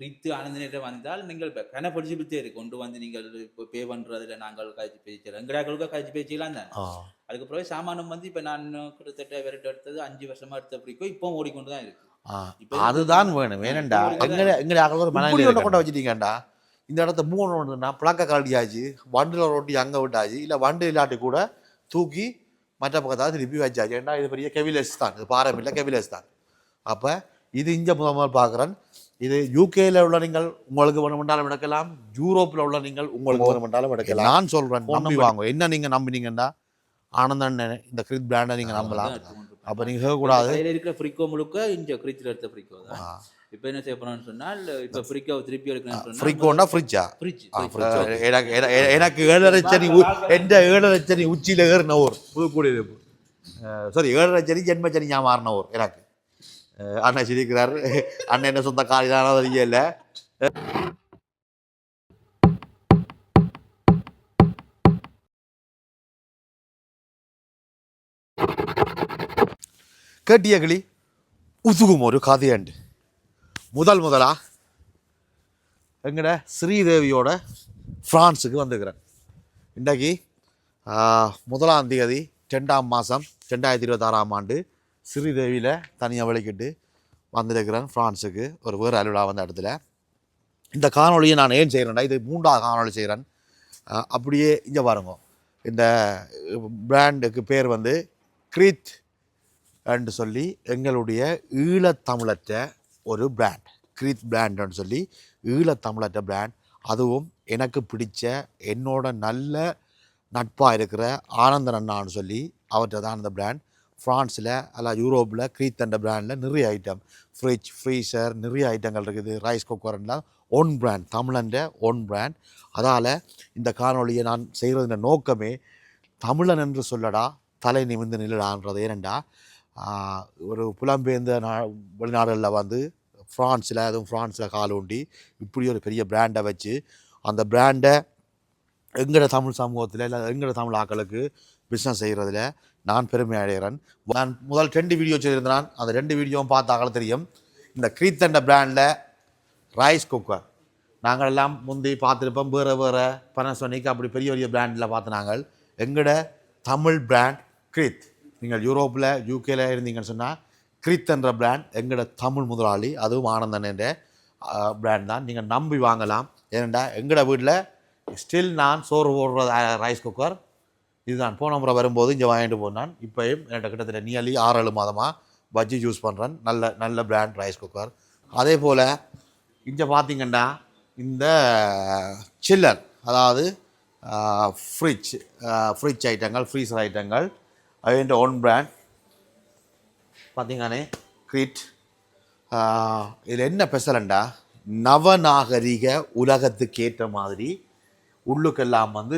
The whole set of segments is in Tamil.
பிரித்து ஆனந்தனிடம் வந்தால் நீங்கள் கன பொலிசிபிலிட்டி இருக்கு கொண்டு வந்து நீங்கள் இப்போ பே பண்றதுல நாங்கள் கழிச்சு பேசிக்கலாம் எங்கடாக்களுக்கு கழிச்சு பேசிக்கலாம் தான்? ஆ. அதுக்கு பிறகு சாமானம் வந்து இப்ப நான் கிட்டத்தட்ட விரட்டு எடுத்தது அஞ்சு வருஷமா எடுத்த பிடிக்கும். இப்போ ஓடிக்கொண்டு தான் இருக்கு. அதுதான் வேணும். ஏனண்டா இப்ப எங்க எங்க ஆக்கள் ஒரு மனநிலை கொண்டு வச்சுட்டீங்கடா. இந்த இடத்த மூணு ஒன்றுனா பிளக்க கழட்டியாச்சு வண்டில் ரொட்டி அங்கே விட்டாச்சு. இல்லை வண்டு இல்லாட்டி கூட தூக்கி மற்ற பக்கத்தாவது திருப்பி வச்சாச்சு. ஏன்னா இது பெரிய கெவிலஸ் தான். இது பாரம் இல்லை கெவிலஸ் தான். அப்போ இது இங்கே முதல் முதல் பார்க்குறேன் இது யூகேல உள்ள நீங்கள் உங்களுக்கு வேணுமென்றாலும் எடுக்கலாம் யூரோப்பில் உள்ள நீங்கள் உங்களுக்கு வேணுமென்றாலும் எடுக்கலாம். நான் சொல்கிறேன் நம்பி வாங்க. என்ன நீங்கள் நம்பினீங்கன்னா ஆனந்தன் இந்த கிரித் பிராண்டை நீங்கள் நம்பலாம். அப்போ நீங்கள் கேட்கக்கூடாது. இருக்கிற ஃப்ரிக்கோ முழுக்க இந்த கிரிச்சில் எடுத்த ஃப்ரிக்கோ தான். இப்போ என்ன செய்ய போறோம்னு சொன்னால் இப்போ ஃப்ரிக்கோ திருப்பி எடுக்கணும்னு சொன்னால் ஃப்ரிக்கோன்னா ஃப்ரிட்ஜா ஃப்ரிட்ஜ் எனக்கு என- என- எனக்கு ஏழரை சனி எந்த ஏழரை சனி உச்சியில் ஏறின ஊர் புதுக்குடி சாரி ஏழரை சனி ஜென்ம சனி ஞாபகம் ஊர் எனக்கு. அண்ணன் சிரிக்கிறார் அண்ணன் என்ன சொந்த காலிதான தெரியல கேட்டிய கிளி உதுகும் ஒரு கதையண்டு முதல் முதலா எங்கட ஸ்ரீதேவியோட ஃப்ரான்ஸுக்கு வந்துக்கிறேன் இன்றைக்கு ஆஹ், முதலாம் தேதி ரெண்டாம் மாதம் ரெண்டாயிரத்தி இருபத்தாறாம் ஆண்டு ஸ்ரீதேவியில் தனியாக விளக்கிட்டு வந்திருக்கிறேன் ஃப்ரான்ஸுக்கு ஒரு வேறு அலுவலா வந்த இடத்துல. இந்த காணொளியை நான் ஏன் செய்கிறேன்டா இது மூன்றாவது காணொளி செய்கிறேன். அப்படியே இங்கே பாருங்க. இந்த பிராண்டுக்கு பேர் வந்து கிரீத் என்று சொல்லி எங்களுடைய ஈழத்தமிழற்ற ஒரு பிராண்ட். கிரீத் பிராண்டுன்னு சொல்லி ஈழத்தமிழற்ற பிராண்ட். அதுவும் எனக்கு பிடிச்ச என்னோட நல்ல நட்பாக இருக்கிற ஆனந்தன் அண்ணான்னு சொல்லி அவர்கிட்ட தான் அந்த பிராண்ட். ஃப்ரான்ஸில் அல்ல யூரோப்பில் கிரீத்தண்ட பிராண்டில் நிறைய ஐட்டம் ஃப்ரிட்ஜ் ஃப்ரீசர் நிறைய ஐட்டங்கள் இருக்குது. ரைஸ் குக்கர்லாம் ஒன் பிராண்ட் தமிழன்ற ஒன் பிராண்ட் அதால் இந்த காணொலியை நான் செய்கிறதுன நோக்கமே தமிழன் என்று சொல்லடா தலை நிமிந்து நில்லடான்றது ஏனெண்டா ஒரு புலம்பெயர்ந்த நா வெளிநாடுகளில் வந்து ஃப்ரான்ஸில் அதுவும் ஃப்ரான்ஸில் கால் ஊண்டி இப்படி ஒரு பெரிய பிராண்டை வச்சு அந்த பிராண்டை எங்கட தமிழ் சமூகத்தில் இல்லை எங்கட தமிழ் ஆக்களுக்கு பிஸ்னஸ் செய்கிறதுல நான் பெருமை அடைகிறேன். நான் முதல் ரெண்டு வீடியோ செய்திருந்தான். அந்த ரெண்டு வீடியோவும் பார்த்தாக்களும் தெரியும். இந்த கிரீத்தண்ட பிராண்டில் ரைஸ் குக்கர் நாங்கள் எல்லாம் முந்தி பார்த்துருப்போம். வேறு வேறு பனசோனிக் அப்படி பெரிய பெரிய பிராண்டில் பார்த்து நாங்கள். எங்கட தமிழ் பிராண்ட் கிரீத் நீங்கள் யூரோப்பில் யூகேல இருந்தீங்கன்னு சொன்னால் கிரீத் என்ற பிராண்ட் எங்கட தமிழ் முதலாளி அதுவும் ஆனந்தன் என்ற பிராண்ட் தான். நீங்கள் நம்பி வாங்கலாம். ஏனெண்டா எங்கட வீட்டில் ஸ்டில் நான் சோறு போடுற ரைஸ் குக்கர் இதுதான். போன முறை வரும்போது இங்கே வாங்கிட்டு போனான் இப்போயும் என்கிட்ட கிட்டத்தட்ட நியர்லி ஆறு ஏழு மாதமாக பஜ்ஜி யூஸ் பண்ணுறேன் நல்ல நல்ல பிராண்ட் ரைஸ் குக்கர் அதே போல் இங்கே பார்த்தீங்கன்னா இந்த சில்லர் அதாவது ஃப்ரிட்ஜ் ஃப்ரிட்ஜ் ஐட்டங்கள் ஃப்ரீசர் ஐட்டங்கள் அதுன்ற ஒன் பிராண்ட் பார்த்திங்கன்னே கிரிட் இதில் என்ன பெசலண்டா நவநாகரிக உலகத்துக்கு ஏற்ற மாதிரி உள்ளுக்கெல்லாம் வந்து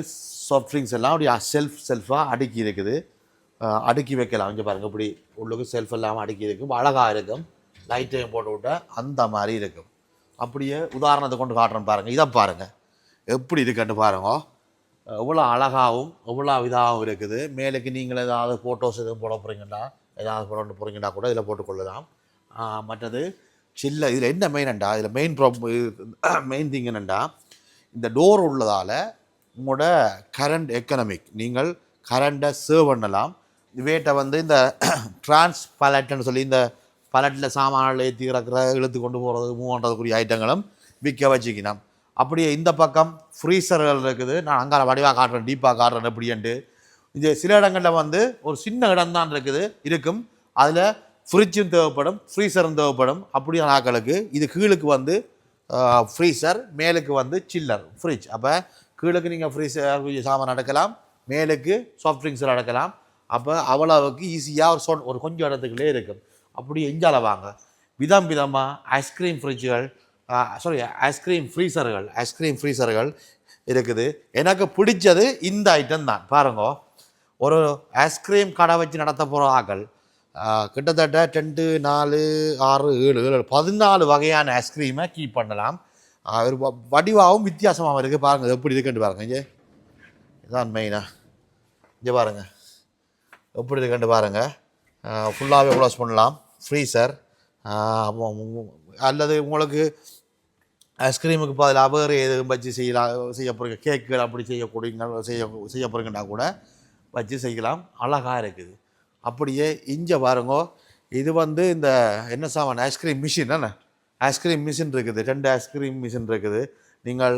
சாஃப்ட் ட்ரிங்க்ஸ் எல்லாம் அப்படியே செல்ஃப் செல்ஃபாக அடுக்கி இருக்குது. அடுக்கி வைக்கலாம். இங்கே பாருங்க இப்படி உள்ளுக்கு செல்ஃப் எல்லாம் அடுக்கி இருக்கும் அழகாக இருக்கும். லைட்டையும் போட்டு விட்டால் அந்த மாதிரி இருக்கும். அப்படியே உதாரணத்தை கொண்டு காட்டுறேன் பாருங்கள் இதை பாருங்கள் எப்படி இருக்குன்னு பாருங்க. எவ்வளோ அழகாகவும் எவ்வளோ இதாகவும் இருக்குது. மேலுக்கு நீங்கள் ஏதாவது ஃபோட்டோஸ் எதுவும் போட போகிறீங்கன்னா ஏதாவது போட போகிறீங்கன்னா கூட இதில் போட்டுக்கொள்ளலாம் மற்றது சில்ல இதில் என்ன மெயின்டா இதில் மெயின் ப்ராப் மெயின் திங் இந்த டோர் உள்ளதால் உங்களோட கரண்ட் எக்கனமிக் நீங்கள் கரண்ட்டை சேவ் பண்ணலாம். இவேட்டை வந்து இந்த டிரான்ஸ் பலட்னு சொல்லி இந்த பலட்டில் சாமான்கள் ஏற்றி இறக்குற இழுத்து கொண்டு போகிறது மூவ் பண்ணுறதுக்குரிய ஐட்டங்களும் விற்க வச்சுக்கணும் அப்படியே இந்த பக்கம் ஃப்ரீசர்கள் இருக்குது. நான் அங்கால வடிவாக காட்டுறேன் டீப்பாக காட்டுறேன் எப்படின்ட்டு இது சில இடங்களில் வந்து ஒரு சின்ன இடம் தான் இருக்குது இருக்கும். அதில் ஃப்ரிட்ஜும் தேவைப்படும் ஃப்ரீசரும் தேவைப்படும். அப்படியான ஆக்களுக்கு இது கீழுக்கு வந்து ஃப்ரீசர் மேலுக்கு வந்து சில்லர் ஃப்ரிட்ஜ் அப்போ கீழுக்கு நீங்கள் ஃப்ரீசர் சாமான் அடக்கலாம் மேலுக்கு சாஃப்ட் ட்ரிங்க்ஸில் அடக்கலாம். அப்போ அவ்வளவுக்கு ஈஸியாக ஒரு சொல் ஒரு கொஞ்சம் இடத்துக்குள்ளே இருக்கும். அப்படி எஞ்சால வாங்க. விதம் விதமாக ஐஸ்கிரீம் ஃப்ரிட்ஜுகள் சாரி ஐஸ்கிரீம் ஃப்ரீசர்கள் ஐஸ்கிரீம் ஃப்ரீசர்கள் இருக்குது. எனக்கு பிடிச்சது இந்த ஐட்டம் தான். பாருங்க. ஒரு ஐஸ்கிரீம் கடை வச்சு நடத்த போகிற ஆக்கள் கிட்டத்தட்ட ரெண்டு நாலு ஆறு ஏழு ஏழு பதினாலு வகையான ஐஸ்கிரீமை கீப் பண்ணலாம். ஆஹ், ஒரு வ- வடிவாகவும் வித்தியாசமாகவும் இருக்குது பாருங்கள் எப்படி இருக்குன்னு பாருங்கள் இங்கே. இதான் மெயினாக இங்கே பாருங்கள் எப்படி இருக்குன்னு பாருங்கள் ஃபுல்லாகவே க்ளோஸ் பண்ணலாம். ஃப்ரீசர் அல்லது உங்களுக்கு ஐஸ்கிரீமுக்கு பதிலாக வேறு எதுவும் வச்சு செய்யலாம் செய்ய போகிறீங்க கேக்குகள் அப்படி செய்யக்கூடிய செய்ய செய்ய போகிறீங்கன்னா கூட வச்சு செய்யலாம். அழகாக இருக்குது. அப்படியே இங்கே பாருங்க. இது வந்து இந்த என்ன சாமான் ஐஸ்கிரீம் மிஷின் என்ன ஐஸ்கிரீம் மிஷின் இருக்குது ரெண்டு ஐஸ்கிரீம் மிஷின் இருக்குது. நீங்கள்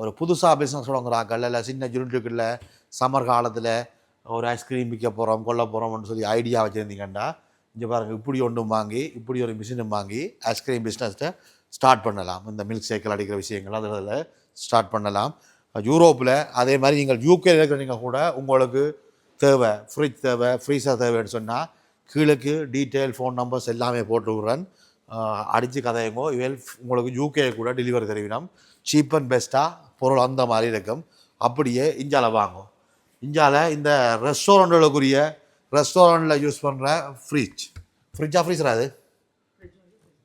ஒரு புதுசாக பிஸ்னஸ் தொடங்குறாக்கள் இல்லை சின்ன யூனிட்டுக்குள்ள சம்மர் காலத்தில் ஒரு ஐஸ்கிரீம் விற்க போகிறோம் கொல்ல போகிறோம்னு சொல்லி ஐடியா வச்சுருந்தீங்கன்னா இங்கே பாருங்கள் இப்படி ஒன்றும் வாங்கி இப்படி ஒரு மிஷினும் வாங்கி ஐஸ்கிரீம் பிஸ்னஸை ஸ்டார்ட் பண்ணலாம். இந்த மில்க் ஷேக்கில் அடிக்கிற விஷயங்கள் அதில் ஸ்டார்ட் பண்ணலாம். யூரோப்பில் அதே மாதிரி நீங்கள் யூகேல இருக்கிறீங்க கூட உங்களுக்கு தேவை ஃப்ரிட்ஜ் தேவை ஃப்ரீஸாக தேவைன்னு சொன்னால் கீழக்கு டீட்டெயில் ஃபோன் நம்பர்ஸ் எல்லாமே போட்டு அடித்து கதையுங்கோ இவள் உங்களுக்கு யூகே கூட டெலிவரி தெரிவினோம். சீப் அண்ட் பெஸ்ட்டாக பொருள் அந்த மாதிரி இருக்கும். அப்படியே இஞ்சால வாங்கும். இஞ்சாவில் இந்த ரெஸ்டாரண்ட்டுக்குரிய ரெஸ்டாரண்ட்டில் யூஸ் பண்ணுற ஃப்ரிட்ஜ் ஃப்ரிட்ஜா ஃப்ரீஸர் அது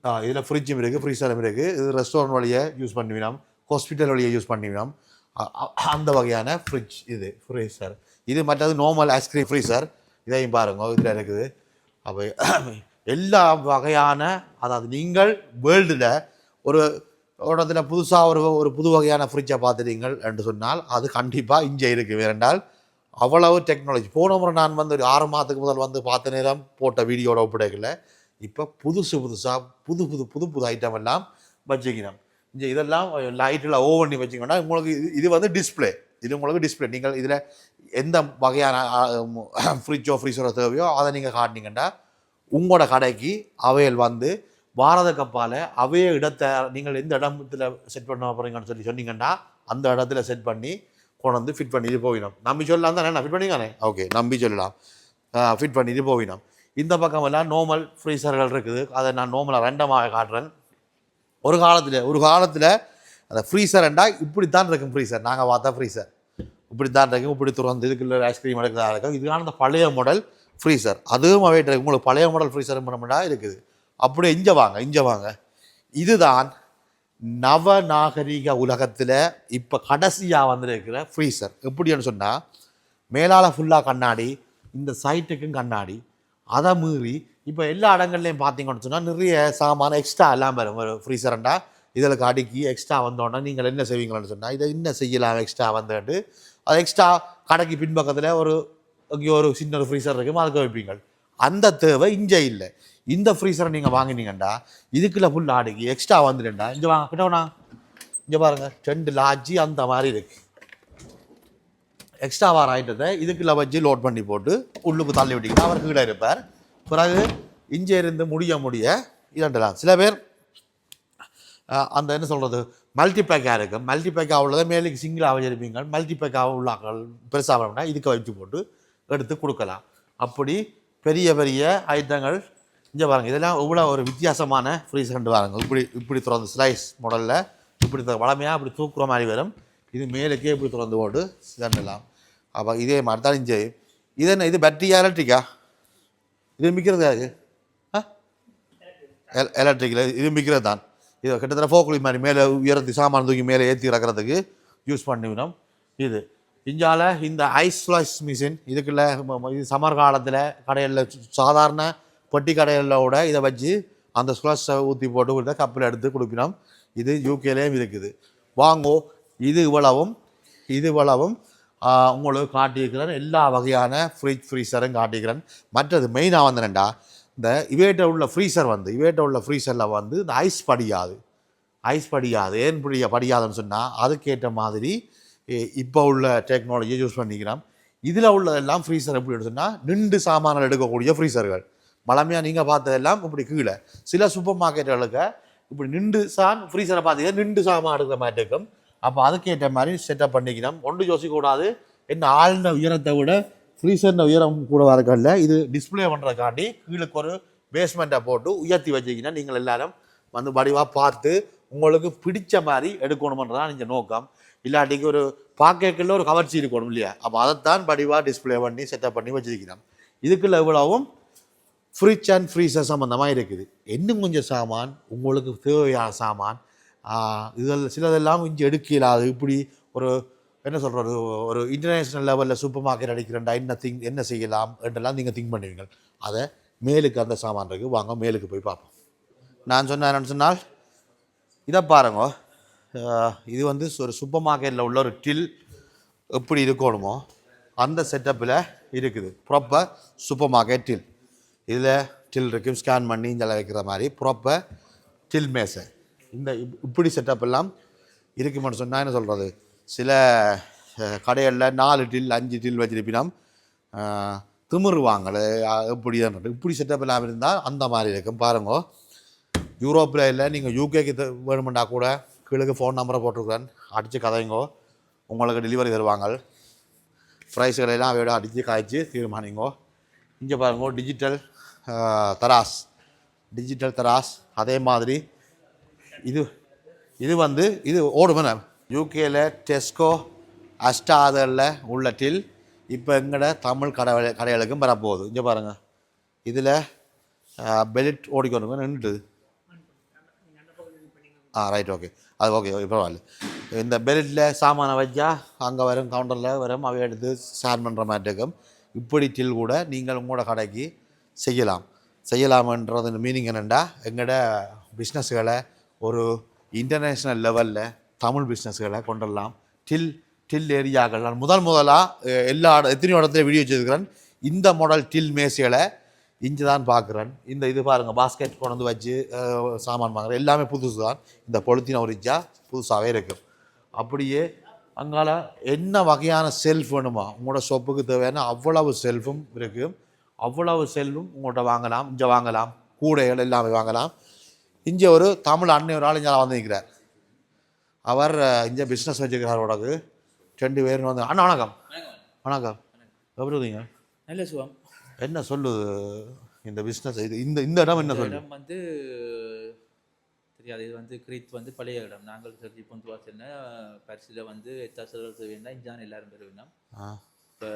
ஆ இதில் ஃப்ரிட்ஜும் இருக்குது ஃப்ரீசரும் இருக்குது இது ரெஸ்டாரண்ட் வழியை யூஸ் பண்ணுவினோம் ஹாஸ்பிட்டல் வழியை யூஸ் பண்ணுவினோம் அந்த வகையான ஃப்ரிட்ஜ் இது ஃப்ரீசர் இது மற்றது நார்மல் ஐஸ்கிரீம் ஃப்ரீசர் இதையும் பாருங்க இதில் இருக்குது. அப்போ எல்லா வகையான அதாவது நீங்கள் வேர்ல்டில் ஒரு இடத்துல புதுசாக ஒரு ஒரு புது வகையான ஃப்ரிட்ஜை பார்த்துட்டீங்கள் என்று சொன்னால் அது கண்டிப்பாக இங்கே இருக்குது. ஏனென்றால் அவ்வளவு டெக்னாலஜி போன முறை நான் வந்து ஒரு ஆறு மாதத்துக்கு முதல் வந்து பார்த்த நேரம் போட்ட வீடியோட ஒப்படைக்கல. இப்போ புதுசு புதுசாக புது புது புது புது ஐட்டம் எல்லாம் வச்சுக்கணும். இங்கே இதெல்லாம் லைட்டில் ஓவன் பண்ணி வச்சிங்கன்னா உங்களுக்கு இது இது வந்து டிஸ்பிளே இது உங்களுக்கு டிஸ்ப்ளே நீங்கள் இதில் எந்த வகையான ஃப்ரிட்ஜோ ஃப்ரீசரோ தேவையோ அதை நீங்கள் காட்டினீங்கன்னா உங்களோட கடைக்கு அவையல் வந்து பாரத கப்பால் அவைய இடத்தை நீங்கள் எந்த இடத்துல செட் பண்ண போகிறீங்கன்னு சொல்லி சொன்னீங்கன்னா அந்த இடத்துல செட் பண்ணி கொண்டு வந்து ஃபிட் பண்ணிட்டு போயிடும் நம்பி சொல்லலாம் தானே? ஃபிட் பண்ணிக்கானே ஓகே நம்பி சொல்லலாம். ஃபிட் பண்ணிட்டு போயிடும் இந்த பக்கம் எல்லாம் நார்மல் ஃப்ரீசர்கள் இருக்குது. அதை நான் நார்மலாக ரெண்டமாக காட்டுறேன். ஒரு காலத்தில் ஒரு காலத்தில் அந்த ஃப்ரீசர்ண்டா இப்படி தான் இருக்கும் ஃப்ரீசர் நாங்கள் பார்த்தா ஃப்ரீசர் இப்படி தான் இருக்கும் இப்படி திறந்து இதுக்குள்ள ஐஸ்கிரீம் எடுக்கிறதா இருக்கும் இதுக்கான அந்த பழைய மாடல் ஃப்ரீசர் அதுவும் அவைட் இருக்கு. உங்களுக்கு பழைய மாடல் ஃப்ரீசர் பண்ணமுடா இருக்குது. அப்படியே இஞ்ச வாங்க இஞ்ச வாங்க. இதுதான் நவநாகரிக உலகத்தில் இப்போ கடைசியாக வந்திருக்கிற ஃப்ரீசர் எப்படின்னு சொன்னால் மேலால் ஃபுல்லாக கண்ணாடி இந்த சைட்டுக்கும் கண்ணாடி. அதை மீறி இப்போ எல்லா இடங்கள்லையும் பார்த்தீங்கன்னு சொன்னால் நிறைய சாமான எக்ஸ்ட்ரா எல்லாம் வரும். ஒரு ஃப்ரீசரண்டா இதில் அடுக்கி எக்ஸ்ட்ரா வந்தோடனே நீங்கள் என்ன செய்வீங்களான்னு சொன்னால் இதை என்ன செய்யலாம் எக்ஸ்ட்ரா வந்துட்டு அது எக்ஸ்ட்ரா கடைக்கு பின்பக்கத்தில் ஒரு இங்கே ஒரு சின்ன ஒரு ஃப்ரீசர் இருக்கும் அதுக்கு வைப்பீங்க அந்த தேவை இங்கே இல்லை. இந்த ஃப்ரீசரை நீங்கள் வாங்கினீங்கண்டா இதுக்குள்ள ஃபுல் ஆடுக்கு எக்ஸ்ட்ரா வந்துடுண்டா இங்கே வாங்க கிட்டவனா இங்கே பாருங்கள் ரெண்டு லாட்ஜி அந்த மாதிரி இருக்கு. எக்ஸ்ட்ரா வார ஐட்டத்தை இதுக்குள்ள வச்சு லோட் பண்ணி போட்டு உள்ளுக்கு தள்ளி விட்டிங்கன்னா அவர் கீழே இருப்பார். பிறகு இங்கே இருந்து முடிய முடிய இதண்டலாம் சில பேர் அந்த என்ன சொல்கிறது மல்டிபேக்காக இருக்கும் மல்டிபேக்காக உள்ளதை மேலுக்கு சிங்கிளாக வச்சிருப்பீங்க. மல்டிபேக்காக உள்ளாக்கள் பெருசாக வேணும்னா இதுக்கு வச்சு போட்டு எடுத்து கொடுக்கலாம். அப்படி பெரிய பெரிய ஐட்டங்கள் இங்கே பாருங்கள் இதெல்லாம் இவ்வளோ ஒரு வித்தியாசமான ஃப்ரீஸ் கண்டு பாருங்கள் இப்படி இப்படி திறந்து ஸ்லைஸ் மாடலில் இப்படி வளமையாக இப்படி தூக்குற மாதிரி வரும். இது மேலுக்கே இப்படி திறந்து போட்டு இதண்டலாம் அப்போ இதே மாதிரி தான் இஞ்சி இது என்ன இது பேட்டரியா எலக்ட்ரிக்கா இது மிக்கிறது யாருக்கு ஆ? எலக்ட்ரிக்கில் இது மிக்கிறது தான். இது கிட்டத்தட்ட ஃபோக்குலி மாதிரி மேலே உயரத்தி சாமான் தூக்கி மேலே ஏற்றி இறக்குறதுக்கு யூஸ் பண்ணிவிடும் இது. இஞ்சால இந்த ஐஸ் ஃப்ளஷ் மிஷின் இதுக்குள்ள இது சமர் காலத்தில் கடையில் சாதாரண பெட்டி கடைகளோட இதை வச்சு அந்த ஸ்லாஷை ஊற்றி போட்டு கொடுத்த கப்பில் எடுத்து கொடுப்பினோம். இது யூகேலேயும் இருக்குது. வாங்கோ இது இவ்வளவும் இது இவ்வளவும் உங்களுக்கு காட்டியிருக்கிறேன். எல்லா வகையான ஃப்ரிட்ஜ் ஃப்ரீசரும் காட்டியிருக்கிறேன். மற்றது மெயினாக வந்தேன்டா இந்த இவேட்ட உள்ள ஃப்ரீசர் வந்து இவேட்ட உள்ள ஃப்ரீசரில் வந்து இந்த ஐஸ் படியாது. ஐஸ் படியாது. ஏன் புரிய படியாதுன்னு சொன்னால் அதுக்கேற்ற மாதிரி இப்போ உள்ள டெக்னாலஜியை யூஸ் பண்ணிக்கிறோம் இதில் உள்ளதெல்லாம் ஃப்ரீசர் எப்படி சொன்னால் நின்று சாமான்கள் எடுக்கக்கூடிய ஃப்ரீசர்கள் பழமையாக நீங்கள் பார்த்ததெல்லாம் இப்படி கீழே. சில சூப்பர் மார்க்கெட்டுகளுக்கு இப்படி நின்று சான் ஃப்ரீசரை பார்த்தீங்கன்னா நின்று சாமான் எடுக்கிற மாதிரி இருக்கும். அப்போ அதுக்கேற்ற மாதிரி செட்டப் பண்ணிக்கணும். ஒன்று யோசிக்கக்கூடாது. என்ன ஆழ்ந்த உயரத்தை விட ஃப்ரீசர்ன உயரம் கூட வரக்கல இது டிஸ்ப்ளே பண்ணுறதுக்காண்டி கீழுக்கு ஒரு பேஸ்மெண்ட்டை போட்டு உயர்த்தி வச்சிங்கன்னா நீங்கள் எல்லாரும் வந்து வடிவாக பார்த்து உங்களுக்கு பிடிச்ச மாதிரி எடுக்கணுமன்றதான் இந்த நோக்கம். இல்லாட்டிக்கு ஒரு பாக்கெட்டில் ஒரு கவர்ச்சி இருக்கணும் இல்லையா? அப்போ அதைத்தான் வடிவாக டிஸ்பிளே பண்ணி செட்டப் பண்ணி வச்சிருக்கிறோம். இதுக்குள்ள இவ்வளவும் ஃப்ரிட்ஜ் அண்ட் ஃப்ரீசர் சம்மந்தமாக இருக்குது. இன்னும் கொஞ்சம் சாமான் உங்களுக்கு தேவையான சாமான் இதில் சிலதெல்லாம் இங்கே எடுக்க இயலாது இப்படி ஒரு என்ன சொல்கிறது ஒரு இன்டர்நேஷ்னல் லெவலில் சூப்பர் மார்க்கெட் அடிக்கிறேன்டா என்ன திங் என்ன செய்யலாம் என்றெல்லாம் நீங்கள் திங்க் பண்ணுவீங்க. அதை மேலுக்கு அந்த சாமான் இருக்குது வாங்க மேலுக்கு போய் பார்ப்போம். நான் சொன்ன சொன்னால் இதை பாருங்க. இது வந்து ஒரு சூப்பர் மார்க்கெட்டில் உள்ள ஒரு டில் எப்படி இருக்கணுமோ அந்த செட்டப்பில் இருக்குது. ப்ராப்பர் சூப்பர் மார்க்கெட் டில் இதில் டில் இருக்கும் ஸ்கேன் பண்ணி இங்கே வைக்கிற மாதிரி ப்ராப்பர் டில் மேசை இந்த இப்- இப்படி செட்டப் எல்லாம் இருக்குமான்னு சொன்னால் என்ன சொல்கிறது சில கடைகளில் நாலு டில் அஞ்சு டில் வச்சிருப்பினோம் திமிருவாங்களே அஹ், எப்படி தான் இப்படி செட்டப் இல்லாமல் இருந்தால் அந்த மாதிரி இருக்கும். பாருங்க. யூரோப்பில் இல்லை நீங்கள் யூகேக்கு வேணுமெண்டா கூட கீழே ஃபோன் நம்பரை போட்டிருக்கிறேன். அடித்து கதைங்கோ. உங்களுக்கு டெலிவரி தருவாங்க. ப்ரைஸ் கடையெல்லாம் அவையோட அடித்து காய்ச்சி தீர்மானிங்கோ. இங்கே பாருங்க டிஜிட்டல் தராஸ். டிஜிட்டல் தராஸ். அதே மாதிரி இது இது வந்து இது ஓடுமே யூகேல டெஸ்கோ அஸ்டாதரில் உள்ள டில் இப்போ எங்கட தமிழ் கடை கடைகளுக்கும் வரப்போகுது. இங்கே பாருங்கள் இதில் பெலிட் ஓடிக்கொண்டு நின்றுட்டு. ஆ ரைட் ஓகே அது ஓகே ஓகே பரவாயில்ல. இந்த பெலிட்டில் சாமானை வச்சா அங்கே வரும் கவுண்டரில் வரும் அவை எடுத்து ஷேர் பண்ணுற மாதிரி இருக்கும். இப்படி டில் கூட நீங்கள் உங்களோட கடைக்கு செய்யலாம். செய்யலாமன்றது மீனிங் என்னென்னா எங்களோட பிஸ்னஸ்களை ஒரு இன்டர்நேஷ்னல் லெவலில் தமிழ் பிஸ்னஸ்களை கொண்டுடலாம் டில் டில் ஏரியாக்கள். நான் முதல் முதலாக எல்லா எத்தனையோ இடத்துல வீடியோ வச்சுருக்கிறேன். இந்த மாடல் டில் மேசைகளை இஞ்சி தான் பார்க்குறேன் இந்த இது பாருங்கள் பாஸ்கெட் கொண்டு வந்து வச்சு சாமான் வாங்குறேன். எல்லாமே புதுசு தான் இந்த பொழுத்தின ஒரிஜா புதுசாகவே இருக்கும் அப்படியே அங்கால என்ன வகையான செல்ஃப் வேணுமா? உங்களோட சொப்புக்கு தேவையான அவ்வளவு செல்ஃபும் இருக்கும் அவ்வளவு செல்ஃபும் உங்கள்கிட்ட வாங்கலாம் இங்கே வாங்கலாம். கூடைகள் எல்லாமே வாங்கலாம். இங்கே ஒரு தமிழ் அண்ணன் ஒரு ஆள் இங்கே வந்து நிற்கிறார் அவர் இங்கே பிஸ்னஸ் வச்சுக்கிறார் உடக்கு ரெண்டு பேரும் வந்து அண்ணா வணக்கம். வணக்கம். எப்படி இருக்கீங்க? நல்ல சுகம். என்ன சொல்லுது இந்த பிஸ்னஸ் இது இந்த இந்த இடம் என்ன இந்த சொல்லு இடம் வந்து தெரியாது. இது வந்து கிரீத் வந்து பழைய இடம். நாங்கள் செஞ்சு பொந்து வாசல்னா பரிசில் வந்து எத்தாசல் தேவைன்னா இஞ்சான் எல்லாரும் பெறுவினோம் ஆ. இப்போ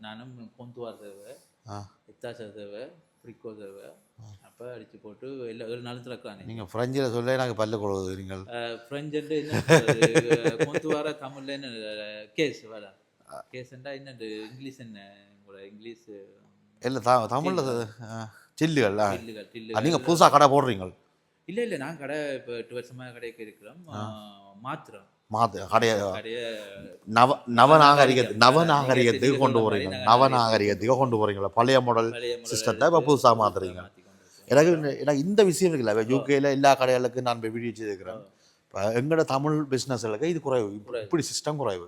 நானும் பொந்துவார் தேவை ஆ. எத்தாசல் தேவை பிரிக்கோ தேவை அப்போ அடித்து போட்டு எல்லா ஏழு நாள் திறக்கிறானே நீங்கள் ஃப்ரெஞ்சில் சொல்ல எனக்கு பல்ல கொடுக்குது நீங்கள் ஃப்ரெஞ்சு என்ன? பொந்துவார தமிழில் என்ன கேஸ் வேற கேஸ்ண்டா என்ன இங்கிலீஷ் என்ன? உங்களோட இங்கிலீஷ் இல்லை த தமிழில் சில்லுகள் நீங்கள் புதுசாக கடை போடுறீங்க இல்ல இல்ல நான் கடை இப்போ எட்டு வருஷமா கடைக்கு இருக்கிறோம். மாத்திரம். மாத்து கடையை நவ நவநாகரிகத்து நவநாகரிகத்துக்கு கொண்டு போகிறீங்க நவநாகரிகத்துக்கு கொண்டு போகிறீங்களா பழைய மாடல் சிஸ்டத்தை இப்போ புதுசாக மாத்தி இருக்கோம். எனக்கு எனக்கு இந்த விஷயம் இருக்குல்ல யூகேல எல்லா கடைகளுக்கும் நான் போய் வீடியோ செய்திருக்கிறேன் இப்போ எங்களோட தமிழ் பிஸ்னஸ்களுக்கு இது குறைவு. இப்ப- இப்படி சிஸ்டம் குறைவு.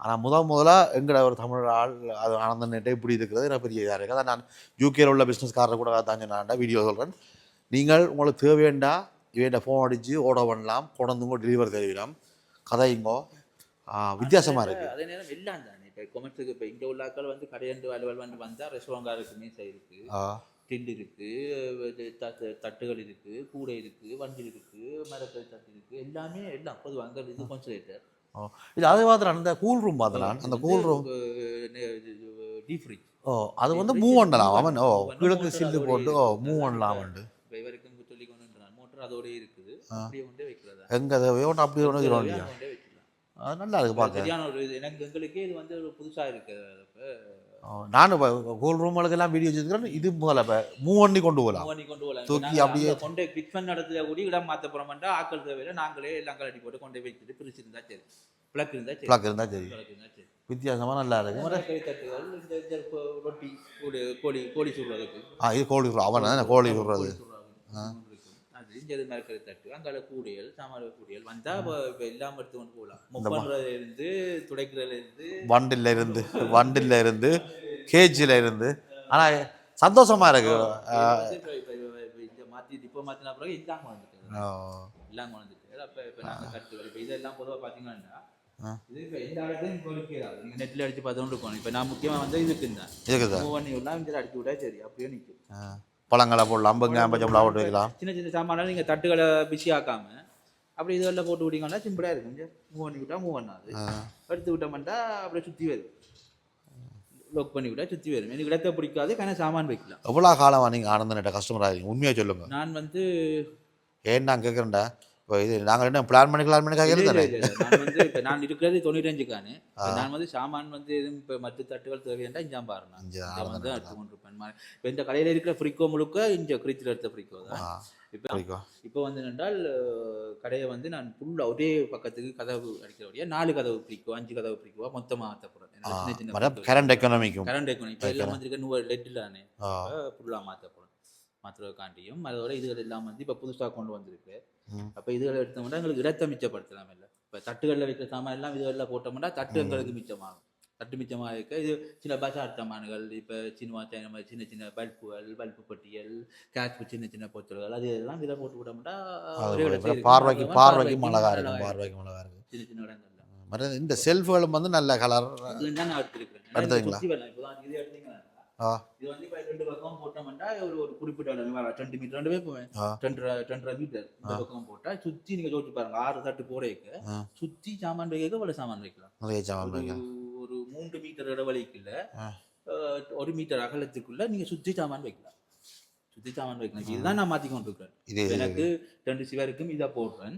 ஆனால் முதல் முதலாக எங்களோட ஒரு தமிழ் ஆள் அது ஆனந்தன்கிட்ட இப்படி இருக்கிறது எனக்கு பெரிய இதாக இருக்குது நான் யூகேல உள்ள பிஸ்னஸ்காரரை கூட தான் நான் வீடியோ சொல்கிறேன் நீங்கள் உங்களுக்கு தேவையண்டா இவன்ட ஃபோன் அடித்து ஆர்டர் பண்ணலாம் கொண்டு டெலிவரி தருவிடலாம் கதைங்கோ. வித்தியாசமாக இருக்குது அதே நேரம் எல்லாம் தானே இப்போ கொமர்ஸுக்கு இப்போ இங்கே உள்ள ஆட்கள் வந்து கடையண்டு அலுவல் வந்து வந்தால் ரெஸ்டாரங்காக இருக்கு மீசை இருக்கு டில் இருக்கு இது தட்டு- தட்டுகள் இருக்கு கூடை இருக்கு வண்டில் இருக்கு மரக்கறி தட்டு இருக்கு எல்லாமே எல்லாம் பொதுவாக அங்கே இது கொஞ்சம் இல்லை அதே மாதிரி அந்த கூல் ரூம் பார்த்தேன் நான் அந்த கூல் ரூம் டீப் ஃப்ரிட்ஜ் ஓ அது வந்து மூவ் பண்ணலாம் அவன் ஓ கிழக்கு சில்லு போட்டு ஓ மூவ் பண்ணலாம் இப்போ இவருக்கும் சொல்லி கொண்டு மோட்டர் அதோடய இருக்குது அப்படியே கொண்டே வைக்கிறதா? எங்கே தேவையோ அப்படி ஒன்று வைக்கிறோம் இல்லையா? அது நல்லா இருக்கு பார்க்க. சரியான ஒரு இது. எனக்கு எங்களுக்கே இது வந்து ஒரு புதுசா இருக்கு. இப்போ கூல் ரூம்களுக்கு எல்லாம் வீடியோ வச்சுருக்கிறேன். இது முதல்ல இப்போ மூவ் பண்ணி கொண்டு போகலாம் தூக்கி அப்படியே- கொண்டே பிக் பண்ண இடத்துல கூட இடம் மாத்த போறோம்னா ஆக்கள் தேவையில்ல. நாங்களே எல்லாம் கலட்டி போட்டு கொண்டே வச்சுட்டு பிரிச்சிருந்தா சரி. பிளக் இருந்தா சரி. பிளாக் இருந்தால் சரி. பிளக் இருந்தா சரி. வித்தியாசமாக நல்லா இருக்கு. ரொட்டி கோழி கோழி சுடுறதுக்கு. ஆ இது கோழி சுடுறது அவன் கோழி சுடுறது? சுடுறது. இது மரக்கறி தட்டு அங்கால கூடைகள் சாமான் கூடைகள் வந்தா இப்ப எல்லாம் எடுத்து கொண்டு போகலாம் முப்பன்றதுல இருந்து துடைக்கிறதுல இருந்து வண்டில் இருந்து வண்டில் இருந்து கேஜில் இருந்து ஆனால் சந்தோஷமாக இருக்கு மாத்தி இப்போ மாத்தின பிறகு இல்லாம வந்துட்டு ஆ, எல்லாம் கொண்டுட்டு அப்ப இப்ப நாங்க கட்டுகள் இப்ப இதெல்லாம் பொதுவா பாத்தீங்கன்னா ஆ. இது இப்ப எந்த இடத்துலையும் இப்போ இருக்கிறாது நீங்க நெட்ல அடிச்சு பார்த்து இருக்கணும் இப்ப நான் முக்கியமா வந்து இதுக்கு தான் இருக்குது மூவ் பண்ணி விடலாம் இங்க அடிச்சு விட்டா சரி அப்படியே நிற்கும் பழங்களை போடலாம் அம்பங்க அம்பச்சம்பளம் போட்டு வைக்கலாம். சின்ன சின்ன சாமான்லாம் நீங்க தட்டுகளை பிஸி ஆக்காம அப்படி இதெல்லாம் போட்டு விட்டீங்கன்னா சிம்பிளா இருக்கும். மூவ் பண்ணி விட்டா மூவ் பண்ணாது. எடுத்து விட்டோம்னா அப்படியே சுத்தி வரும். லோக் பண்ணி விட்டா சுத்தி வரும். எனக்கு இடத்த பிடிக்காது கன சாமான் வைக்கலாம். எவ்வளோ காலமாக நீங்கள் ஆனந்தன்கிட்ட கஸ்டமர் ஆகிறீங்க உண்மையாக சொல்லுங்க. நான் வந்து ஏன் நான் கேட்குறேன்டா இப்போ இது நாங்கள் என்ன பிளான் பண்ணி பிளான் பண்ணி கேட்குறது தானே இப்ப நான் இருக்கிறது தொண்ணூற்றஞ்சுக்கானு நான் வந்து சாமான் வந்து எதுவும் இப்போ மற்ற தட்டுகள் தேவையாண்டா இஞ்சாம் பாரு நான். வந்து எடுத்து கொண்டிருப்பேன் இப்ப இந்த கடையில இருக்கிற ஃப்ரிக்கோ முழுக்க இங்க குறிச்சில் எடுத்த ஃப்ரிக்கோ தான். இப்போ இப்போ வந்து என்னென்றால் அஹ், கடையை வந்து நான் ஃபுல்லாக ஒரே பக்கத்துக்கு கதவு அடிக்கிறபடியா நாலு கதவு பிரிக்குவா அஞ்சு கதவு பிரிக்குவா மொத்தமாக மாற்ற போகிறேன் கரண்ட் எக்கனாமிக்கும் கரண்ட் எக்கணும் இப்போ எல்லாம் வந்திருக்க நூறு லெட்டிலானே. ஃபுல்லாக மாற்ற போகிறோம் மாற்றுறதுக்காண்டியும் அதோட இதுகள் எல்லாம் வந்து இப்போ புதுசாக கொண்டு வந்திருக்கு. அப்போ இதுகளை எடுத்தோம்னா எங்களுக்கு இடத்தை மிச்சப்படுத்தலாம் இல்லை. இப்போ தட்டுகளில் வைக்கிற சாமான் எல்லாம் இதுகளில் போட்டோம்னா தட்டு எங்களுக்கு மிச்சமாகும். தட்டு மிச்சமாக இருக்க இது சின்ன பசார் சாமான்கள் இப்போ சின்ன சைன மாதிரி சின்ன சின்ன பல்புகள் பல்பு பட்டியல் கேட்பு சின்ன சின்ன பொத்தல்கள் அது எல்லாம் இதில் போட்டு விட்டோம்னா. பார்வைக்கு பார்வைக்கு அழகா இருக்கும். பார்வைக்கு அழகா இருக்கும் சின்ன சின்ன இடங்கள்ல. மற்ற இந்த செல்ஃபுகளும் வந்து நல்ல கலர் எடுத்திருக்கிறேன். எடுத்தீங்களா? இது வந்து இப்போ ரெண்டு பக்கம் போட்டோம்னா ஒரு ஒரு குறிப்பிட்ட வர ரெண்டு மீட்டர் ரெண்டு பேர் போவேன். ரெண்டரை ரெண்டரை மீட்டர் இந்த பக்கம் போட்டா சுத்தி நீங்க யோசிச்சு பாருங்க. ஆறு தட்டு போறதுக்கு. சுத்தி சாமான் வைக்க இவ்வளவு சாமான் வைக்கலாம். நிறைய சாமான் ஒரு வைக்கலாம். ஒரு மூன்று மீட்டர் இடைவெளிக்குள்ள ஒரு மீட்டர் அகலத்துக்குள்ள நீங்க சுத்தி சாமான் வைக்கலாம். சுத்தி சாமான் வைக்கலாம் இதுதான் நான் மாத்தி கொண்டு இருக்கிறேன். இது எனக்கு ரெண்டு சிவருக்கும் இதை போடுறேன்.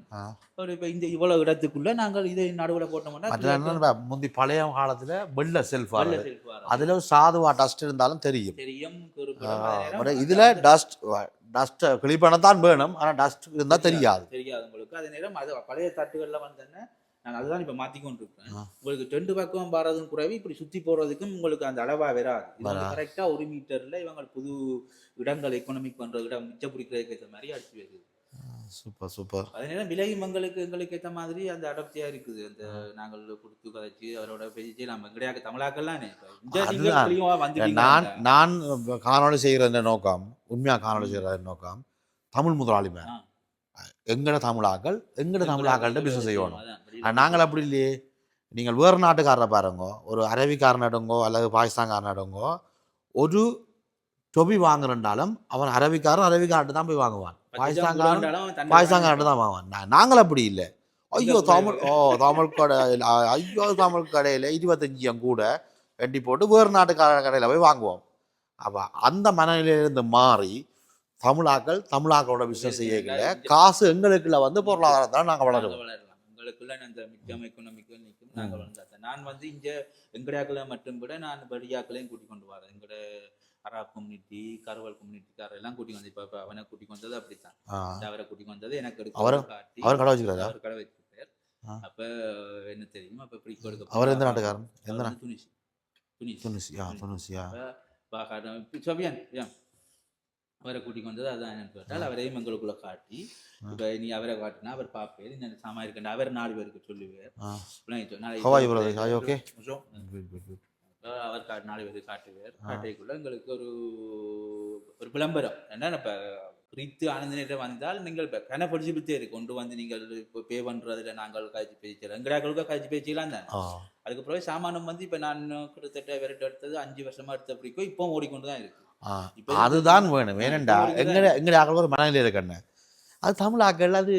ஒரு இப்ப இந்த இவ்வளவு இடத்துக்குள்ள நாங்கள் இதை நடுவுல போட்டோம்னா முந்தி பழைய காலத்துல வெள்ள செல்ஃப். அதுல சாதுவா டஸ்ட் இருந்தாலும் தெரியும். தெரியும் இதுல டஸ்ட் டஸ்ட் கிளீன் பண்ண தான் வேணும். ஆனா டஸ்ட் இருந்தா தெரியாது. தெரியாது உங்களுக்கு. அதே நேரம் அது பழைய தட்டுகள்ல வந்தேன்னா நான் அதுதான் இப்ப மாத்தி கொண்டு இருக்கேன் ஆ. உங்களுக்கு ரெண்டு பக்கம் பாரதும் குறைவு இப்படி சுத்தி போறதுக்கும் உங்களுக்கு அந்த அளவா வராது. இது வந்து வராது. கரெக்டா ஒரு மீட்டர்ல இவங்க புது இடங்கள் எக்கனாமிக் பண்ற இடம் மிச்ச பிடிக்கிறதுக்கு ஏற்ற மாதிரி அடிச்சு வைக்குது. சூப்பர் சூப்பர் அதே நேரம் விலையும் எங்களுக்கு ஏற்ற மாதிரி அந்த அடர்த்தியா இருக்குது. அந்த நாங்கள் கொடுத்து கதைச்சு அவரோட பேச்சு நம்ம கிடையாது. வந்து நான் நான் காணொளி செய்கிற நோக்கம் உண்மையா காணொளி செய்கிற நோக்கம் தமிழ் முதலாளிமை. எங்கட தமிழாக்கள் எங்கட தமிழாக்கள்கிட்ட பிசினஸ் செய்யணும். ஆனா, நாங்கள் அப்படி இல்லையே. நீங்கள் வேறு நாட்டுக்காரரை பாருங்க ஒரு அரபிக்காரனிடங்கோ அல்லது பாகிஸ்தான்காரனிடங்கோ ஒரு டொபி வாங்குறண்டாலும் அவன் அரபிக்காரன் அரபிக்காரன் தான் போய் வாங்குவான். பாகிஸ்தான்காரன் பாகிஸ்தான்காரன் தான் வாங்குவான். நாங்கள் அப்படி இல்லை. ஐயோ தமிழ் ஓ தமிழ் கடை ஐயோ தமிழ் கடையில் இருபத்தஞ்சியம் கூட வெட்டி போட்டு வேறு நாட்டுக்கார கடையில் போய் வாங்குவோம். அப்போ அந்த மனநிலையிலிருந்து மாறி தமிழாக்கள் தமிழாக்களோட பிஸ்னஸ் செய்யல காசு எங்களுக்குள்ள வந்து பொருளாதாரத்தால் நாங்கள் வளருவோம். வளரலாம். உங்களுக்குள்ள அந்த மிக்கம் எக்கனாமிக்கும் நிற்கும் நாங்கள் வளர்ந்தாத்த நான் வந்து இங்க எங்கடையாக்களை மட்டும் விட நான் படியாக்களையும் கூட்டி கொண்டு வரேன். எங்கட அரா கம்யூனிட்டி கருவல் கம்யூனிட்டிக்கார எல்லாம் கூட்டி வந்து இப்ப அவனை கூட்டி வந்தது அப்படித்தான். அவரை கூட்டி வந்தது எனக்கு எடுக்க அவரு- அவர் கடை வச்சுக்கிறாரா? அவர் கடை வச்சிருக்கார் ஆ. அப்ப என்ன தெரியும்? அப்ப இப்படி கொடுக்க அவர் எந்த நாட்டுக்காரன் எந்த துனிசி. துனிசி. துனிசியா? துனிசியா? சோபியான் அவரை கூட்டிக் வந்தது அதான் என்னன்னு கேட்டால் அவரையும் எங்களுக்குள்ள காட்டி இப்ப நீ அவரை காட்டினா அவர் பார்ப்பார் இந்த சாமா இருக்கண்ட அவர் நாலு பேருக்கு சொல்லுவார் அவர் கா நாலு பேருக்கு காட்டுவார். காட்டைக்குள்ள எங்களுக்கு ஒரு ஒரு விளம்பரம். என்ன இப்ப பிரித்து ஆனந்தனிடம் வந்தால் நீங்கள் இப்போ கன பொலிசிபிலிட்டி கொண்டு வந்து நீங்கள் இப்போ பே பண்றதுல நாங்கள் காய்ச்சி பேசிக்கலாம் எங்கடாக்களுக்கு காய்ச்சி பேசிக்கலாம் தானே? அதுக்கப்புறம் சாமானம் வந்து இப்ப நான் கிட்டத்தட்ட விரட்டு எடுத்தது அஞ்சு வருஷமா எடுத்த பிடிக்கும். இப்போ ஓடிக்கொண்டு தான் இருக்கு. அதுதான் வேணும். ஏனண்டா? எங்கட எங்கட ஆக்கள் ஒரு மனநிலை இருக்கண்ணே அது தமிழ் ஆக்கள் அது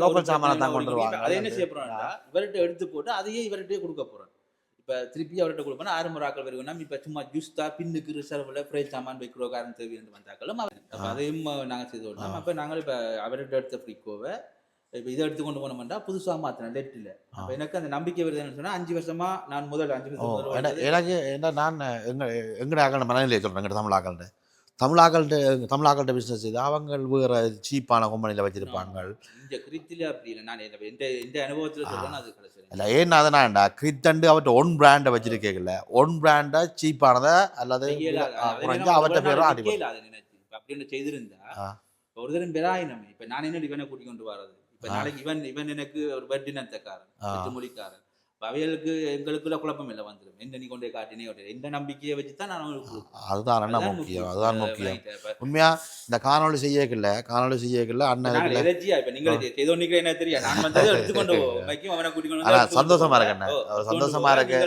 லோக்கல் சாமானை தான் கொண்டு. வருவாங்க. அதை என்ன செய்ய போறோம்னா இவர்கிட்ட எடுத்து போட்டு அதையே இவர்கிட்டயே கொடுக்க போறோம் இப்ப திருப்பி அவர்கிட்ட கொடுப்போம்னா ஆறு முறை ஆக்கள் வருவோம் இப்ப சும்மா ஜூஸ் தான் பின்னுக்கு ரிசர்வ்ல ஃப்ரைட் சாமான் வைக்கிறோ காரணம் தேவை என்று வந்தாக்களும் அதையும் நாங்க செய்து விடலாம் அப்ப நாங்கள் இப்ப அவர்கிட்ட எடுத்த ஃப்ரீக்கோவை இப்ப இதை எடுத்து கொண்டு போனோம்னா புதுசா மாத்தினேன் லெட்டில் அப்ப எனக்கு அந்த நம்பிக்கை வருதுன்னு சொன்னா அஞ்சு வருஷமா நான் முதல் அஞ்சு வருஷம். எனக்கு என்ன நான் எங்க எங்கட ஆக்கள் மனநிலையை சொல்கிறேன் எங்கட தமிழ் ஆக்கள்கிட்ட தமிழ் ஆக்கள்கிட்ட தமிழ் ஆக்கள்கிட்ட பிஸ்னஸ் இது. அவங்க வேறு சீப்பான கம்பெனியில் வச்சிருப்பாங்க. இந்த கிரித்தில அப்படி இல்லை. நான் இந்த இந்த அனுபவத்துல சொல்றேன் அது கிடைச்சது இல்லை ஏன்னா அதனாண்டா கிரித்தண்டு அவர்கிட்ட ஒன் பிராண்டை வச்சிருக்கல ஒன் பிராண்டை சீப்பானதை அல்லது குறைஞ்சா அவர்கிட்ட பேரும் ஆடி அப்படின்னு செய்திருந்தா ஒரு தரம் பெறாயினமே இப்ப நான் என்ன இவனை கூட்டி கொண்டு வர்றது இப்ப. நாளைக்கு இவன் இவன் எனக்கு ஒரு வெட்டினத்தக்காரன் மொழிக்காரன் அவைகளுக்கு எங்களுக்குள்ள குழப்பம் இல்லை வந்துடும் எந்த நீ கொண்டே காட்டினே எந்த நம்பிக்கையை வச்சு தான் நான். அதுதான் என்ன முக்கியம் அதுதான் முக்கியம். உண்மையா இந்த காணொளி செய்யக்கல காணொளி செய்யக்கல அண்ணன் நாங்கள் எதாச்சியா இப்ப நீங்க ஏதோ என்ன தெரியும் நான் வந்ததை எடுத்துக்கொண்டு உண்மைக்கும் அவனை கூட்டி கொண்டு ஆனா வந்து எடுத்துக்கொண்டு சந்தோஷமா ஒரு கொண்டு சந்தோஷமா. இருக்கு.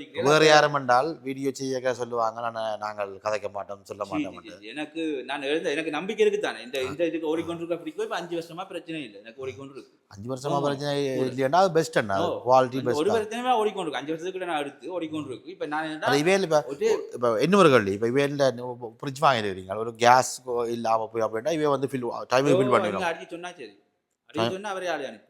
நீங்கள். வேறு யாரும் என்றால் வீடியோ செய்யக்க சொல்லுவாங்க நான் நாங்கள் கதைக்க மாட்டோம் சொல்ல மாட்டோம். எனக்கு நான் எழுந்த எனக்கு நம்பிக்கை இருக்கு தானே. இந்த இந்த இதுக்கு ஓடிக்கொண்டிருக்க பிடிக்கும். இப்ப அஞ்சு வருஷமா பிரச்சனை இல்லை. எனக்கு ஓடிக்கொண்டு இருக்கு அஞ்சு வருஷமா. பிரச்சனை இல்லையா அது பெஸ்ட் ஓ. குவாலிட்டி பெஸ்ட் வருஷமே ஓடிக்கொண்டு இருக்கு அஞ்சு வருஷத்துக்கு நான் எடுத்து ஓடிக்கொண்டு இருக்கு இப்ப நான் இவையில் இப்போ இன்னொரு கல்வி இப்போ இவையில் ஃப்ரிட்ஜ் வாங்கிடுறீங்க ஒரு கேஸ் இல்லாம போய் அப்படின்னா இவை வந்து ஃபில் டைமிங் ஃபில் பண்ணிடும் அடிச்சு சொன்னா சரி. அடிச்சு சொன்னா அவரே ஆளை அனுப்பி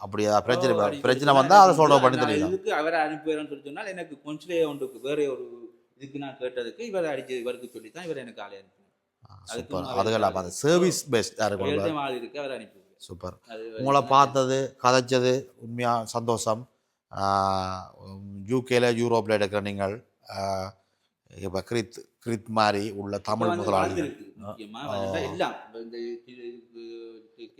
அப்படியா? பிரச்சனை பிரச்சனை வந்தா அதை பண்ணி தெரியும் இதுக்கு அவரை அனுப்புவேன்னு சொல்லி சொன்னால் எனக்கு கொஞ்சம் ஒன்றுக்கு வேற ஒரு இதுக்கு நான் கேட்டதுக்கு இவர் அடிச்சு இவருக்கு சொல்லி தான் இவர் எனக்கு ஆளை அதுக்கு அந்த சர்வீஸ் பெஸ்ட்டாக இருக்கும் ஆள் இருக்கு அவர் அனுப்பி சூப்பர். உங்களை பார்த்தது கதைச்சது உண்மையாக சந்தோஷம். யூகேல யூரோப்பில் எடுக்கிற நீங்கள் இப்போ கிரித் கிரித் மாதிரி உள்ள தமிழ் இது-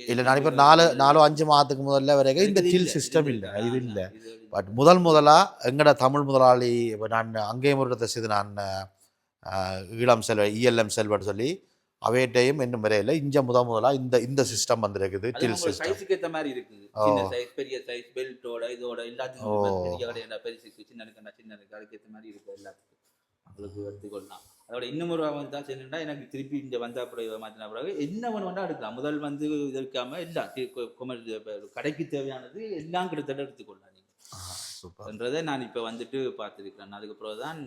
இல்லை நான் இப்போ நாலு நாலு அஞ்சு மாதத்துக்கு முதல்ல வரைக்கும் இந்த டில் சிஸ்டம் இல்லை. இது இல்லை. பட் முதல் முதலாக எங்கட தமிழ் முதலாளி இப்போ நான் அங்கேயும் ஒரு இடத்தை செய்து நான் ஈழம் செல்வ இஎல்எம் செல்வன்னு சொல்லி அவையிட்டையும் இன்னும் வரையில இஞ்ச முதல் முதலாக இந்த இந்த சிஸ்டம் வந்திருக்குது டில் சிஸ்டம் சைஸுக்கு ஏத்த மாதிரி இருக்குது. சின்ன சைஸ் பெரிய சைஸ் பெல்ட்டோட இதோட எல்லாத்துக்கும் பெரிய கடையா பெருசுக்கு சின்னனுக்கு சின்னனுக்கு அதுக்கு ஏத்த மாதிரி இருக்கும் எல்லாத்துக்கும். உங்களுக்கு எடுத்துக்கொள்ளலாம். அதோட இன்னும் ஒரு வந்து தான் என்னன்னா எனக்கு திருப்பி இந்த வந்த பிறகு மாற்றின பிறகு என்ன ஒன்று வேணா எடுக்கலாம். முதல் வந்து இது இருக்காம எல்லாம் கடைக்கு தேவையானது எல்லாம் கிட்டத்தட்ட எடுத்துக்கொள்ளலாம் என்றதை நான் இப்போ வந்துட்டு பார்த்துருக்கிறேன். அதுக்கப்புறம் தான்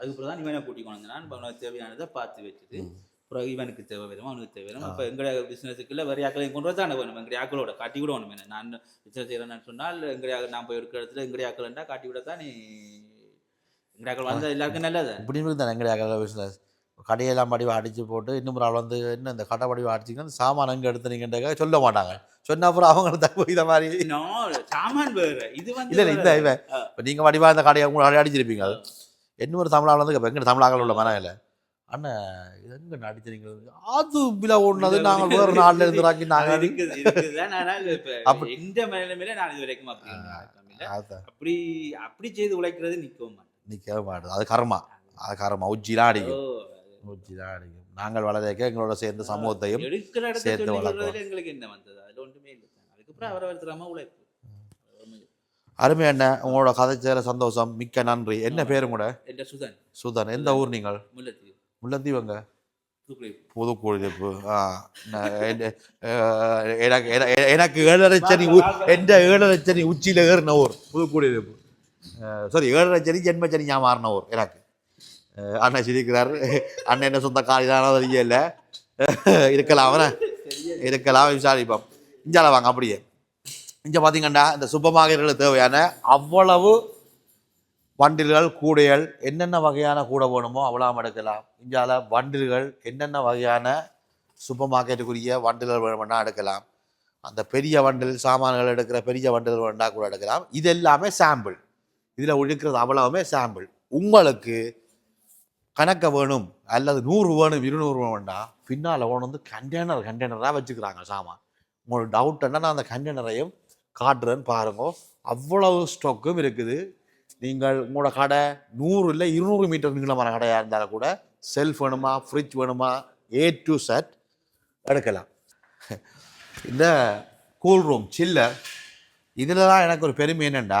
அதுக்கப்புறம் தான் இவனை கூட்டி கொண்டு உனக்கு தேவையானதை பார்த்து வச்சுட்டு அப்புறம் இவனுக்கு தேவை வரும் அவனுக்கு தேவை. வரும் இப்போ எங்களை பிஸ்னஸுக்குள்ள வேறு யாக்களையும் கொண்டு வரதான் வேணும் எங்களுடைய ஆக்களோட காட்டி விட வேணும். என்ன நான் பிஸ்னஸ் செய்கிறேன்னு சொன்னால் எங்களுடைய நான் போய் இருக்கிற இடத்துல எங்களுடைய ஆக்கள்ண்டா காட்டி விட தான் நீ எங்களுடைய ஆக்கள் வந்தால் எல்லாருக்கும் நல்லது. இப்படி இருந்தால் எங்களுடைய பிஸ்னஸ் கடையெல்லாம் படிவா அடித்து போட்டு இன்னும் ஒரு ஆள் வந்து என்ன இந்த கடை படிவா அடிச்சிங்கன்னா சாமான் அங்கே எடுத்துனீங்கன்றக்க சொல்ல மாட்டாங்க. சொன்ன அப்புறம் அவங்க தப்பு இதை மாதிரி. சாமான் வேற. இது வந்து இல்லை இல்லை இந்த. இவன் இப்போ நீங்கள் வடிவா இந்த கடையை உங்களை அடிச்சிருப்பீங்க. அது என்ன ஒரு தமிழ் ஆள் வந்து இப்போ எங்க தமிழ் ஆக்கள் உள்ள மரம் இல்லை இது எங்கே அடிச்சிருங்க அது பில ஓடுனது நாங்கள் வேறு நாளில் இருந்து ராக்கி நாங்கள் இருக்குது ஆனால் எந்த நிலைமையில நான் இது வரைக்கும் அப்படி அப்படி செய்து உழைக்கிறது நிற்கவும் மாட்டேன் நிற்கவே மாட்டேது அது கர்மா. அது கர்மா. உச்சிலாம் அடிக்கும். உச்சிலாம் அடிக்கும். நாங்கள் வளர்க்க எங்களோட சேர்ந்த சமூகத்தையும் சேர்த்து. விடுறதுல எங்களுக்கு என்ன வந்தது? அதுல ஒன்றுமே இல்லை. அதுக்கப்புறம் அவரை வருத்தராம உழைப்பு. அருமை. என்ன உங்களோட கதைச்சேர சந்தோஷம். மிக்க நன்றி. என்ன பேரு கூட சுதன். சுதன். எந்த ஊர் நீங்கள்? முல்லத்தீவு. முல்லத்தீவங்க தூக்குளிப்பு புதுக்குடியிருப்பு ஆ எனக்கு என- என- எனக்கு ஏழரை சனி உ- எந்த ஏழரை சனி உச்சியில் ஏறின ஊர் புதுக்குடியிருப்பு சாரி ஏழரை சனி ஜென்மச்சனி ஞாபகம் மாறின ஊர் எனக்கு அண்ணன் சிரிக்கிறார். அண்ணன் என்ன சொந்த காலிதானோ தெரியல இருக்கலாம் அவன. இருக்கலாம் விசாரிப்போம். இஞ்சால வாங்க அப்படியே. இங்கே பார்த்தீங்கன்னா இந்த மார்க்கெட்டுகளுக்கு தேவையான அவ்வளவு வண்டில்கள் கூடைகள் என்னென்ன வகையான கூடை வேணுமோ அவ்வளோ எடுக்கலாம். இந்தியாவில் வண்டில்கள் என்னென்ன வகையான சூப்பர் மார்க்கெட்டுக்குரிய வண்டில்கள் வேணுமென்னா எடுக்கலாம். அந்த பெரிய வண்டில் சாமான்கள் எடுக்கிற பெரிய வண்டில் வேணா கூட எடுக்கலாம். இது எல்லாமே சாம்பிள் இதில் ஒழிக்கிறது அவ்வளவுமே சாம்பிள் உங்களுக்கு கணக்க வேணும் அல்லது நூறு வேணும் இருநூறு வேணும்னா பின்னால் ஒன்று வந்து கண்டெய்னர் கண்டெய்னராக வச்சுக்கிறாங்க சாமான். உங்களுக்கு டவுட் என்ன நான் அந்த கண்டெய்னரையும் காட்டுறேன்னு பாருங்க. அவ்வளவு ஸ்டாக்கும் இருக்குது. நீங்கள் உங்களோட கடை நூறு இல்லை இருநூறு மீட்டர் நீளமான கடையாக இருந்தாலும் கூட செல்ஃப் வேணுமா ஃப்ரிட்ஜ் வேணுமா ஏ டு செட் எடுக்கலாம். இந்த கூல் ரூம் சில்லர் இதில் தான் எனக்கு ஒரு பெருமை என்னென்னா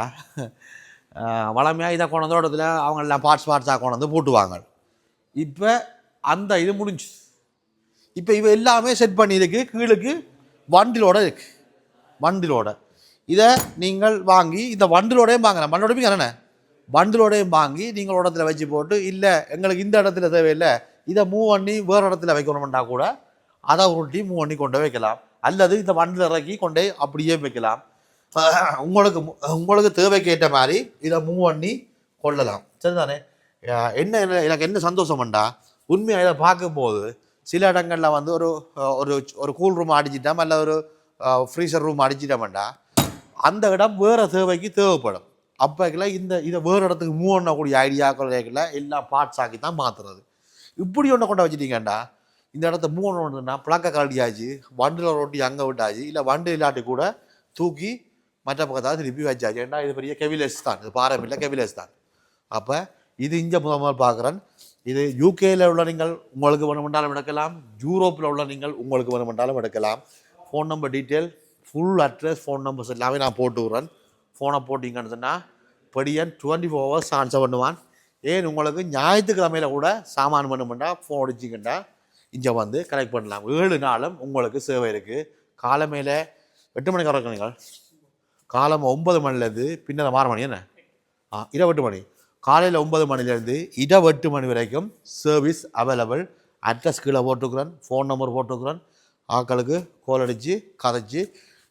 வளமையாக இதை கொண்டு வந்து இடத்துல அவங்க எல்லாம் பார்ட்ஸ் பார்ட்ஸாக கொண்டு வந்து போட்டுவாங்க. இப்போ அந்த இது முடிஞ்சு. இப்போ இவ எல்லாமே செட் பண்ணியிருக்கு கீழுக்கு வண்டிலோட இருக்கு. வண்டிலோட. இதை நீங்கள் வாங்கி இந்த வண்டிலோடையும் வாங்கலாம். வண்டிலோடையும் என்னென்ன? பண்டிலோடையும் வாங்கி நீங்கள் இடத்துல வச்சு போட்டு இல்லை எங்களுக்கு இந்த இடத்துல தேவையில்லை. இதை மூவ் பண்ணி வேறு இடத்துல வைக்கணும்னா கூட அதை உருட்டி மூவ் பண்ணி கொண்டு வைக்கலாம். அல்லது இந்த பண்டில் இறக்கி கொண்டு போய் அப்படியே வைக்கலாம். உங்களுக்கு உங்களுக்கு தேவைக்கு ஏற்ற மாதிரி இதை மூவ் பண்ணி கொள்ளலாம். சரிதானே? என்ன எனக்கு என்ன சந்தோஷம்ண்டா உண்மையாக இதை பார்க்கும்போது சில இடங்களில் வந்து ஒரு ஒரு ஒரு கூல் ரூம் அடிச்சிட்டோம் அல்ல ஒரு ஃப்ரீசர் ரூம் அடிச்சிட்டோம்டா அந்த இடம் வேறு தேவைக்கு தேவைப்படும். அப்போக்கில் இந்த இதை வேறு இடத்துக்கு மூவ் பண்ணக்கூடிய ஐடியாக்கள் எல்லாம் பார்ட்ஸ் ஆக்கி தான் மாற்றுறது இப்படி ஒன்று கொண்டு வச்சுட்டீங்கண்டா இந்த இடத்த மூவ் பண்ணணுன்னா பிளக்க கழட்டியாச்சு வண்டியில் ரொட்டி அங்கே விட்டாச்சு இல்லை வண்டு இல்லாட்டி கூட தூக்கி மற்ற பக்கத்தாவது திருப்பி வச்சாச்சு. ஏன்னா இது பெரிய கெவிலஸ் தான் இது பாரம் இல்லை கெவிலஸ் தான். அப்போ இது இங்கே முதல் முதல் பார்க்குறேன். இது யூகேயில் உள்ள நீங்கள் உங்களுக்கு வேணுமென்றாலும் எடுக்கலாம் யூரோப்பில் உள்ள நீங்கள் உங்களுக்கு வேணுமென்றாலும் எடுக்கலாம். Phone number detail full address phone numbers எல்லாமே நான் போட்டு விட்றேன். ஃபோனை போட்டிங்கன்னு சொன்னால் படியன் டுவெண்ட்டி ஃபோர் ஹவர்ஸ் ஆன்சர் பண்ணுவான். ஏன் உங்களுக்கு ஞாயிற்றுக்கிழமையில கூட சாமான் பண்ணுமெண்டா ஃபோன் அடிச்சிங்கண்டா இங்கே வந்து கலெக்ட் பண்ணலாம். ஏழு நாளும் உங்களுக்கு சேவை இருக்குது காலமையில் எட்டு மணிக்கு வர நீங்கள் காலம் ஒன்பது மணிலேருந்து பின்னர் ஆறு மணி என்ன? ஆ இரவெட்டு மணி. காலையில் ஒன்பது மணிலேருந்து இடவெட்டு மணி வரைக்கும் சர்வீஸ் அவைலபிள் அட்ரஸ் கீழே போட்டுக்கிறேன் ஃபோன் நம்பர் போட்டுக்கிறேன் ஆக்களுக்கு கோல் அடித்து கதைச்சி